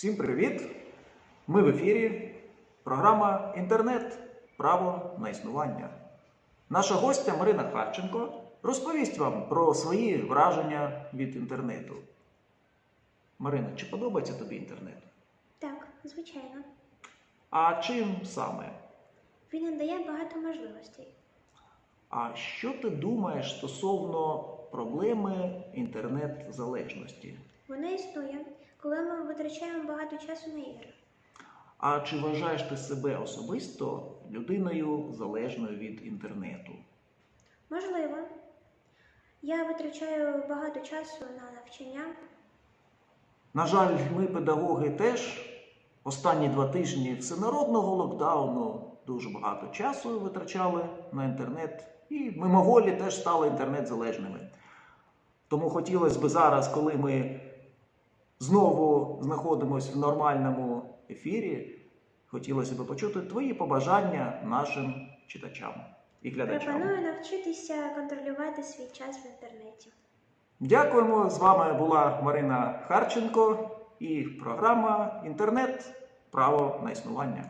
Всім привіт! Ми в ефірі. Програма Інтернет. Право на існування. Наша гостя Марина Харченко розповість вам про свої враження від інтернету. Марина, чи подобається тобі інтернет? Так, звичайно. А чим саме? Він надає багато можливостей. А що ти думаєш стосовно проблеми інтернет-залежності? Вона існує, коли ми витрачаємо багато часу на ігри. А чи вважаєш ти себе особисто людиною залежною від інтернету? Можливо, я витрачаю багато часу на навчання. На жаль, ми, педагоги, теж останні два тижні всенародного локдауну дуже багато часу витрачали на інтернет і мимоволі теж стали інтернет-залежними. Тому хотілося б зараз, коли ми знову знаходимося в нормальному ефірі, хотілося б почути твої побажання нашим читачам і глядачам. Пропоную навчитися контролювати свій час в інтернеті. Дякуємо. З вами була Марина Харченко і програма Інтернет. Право на існування.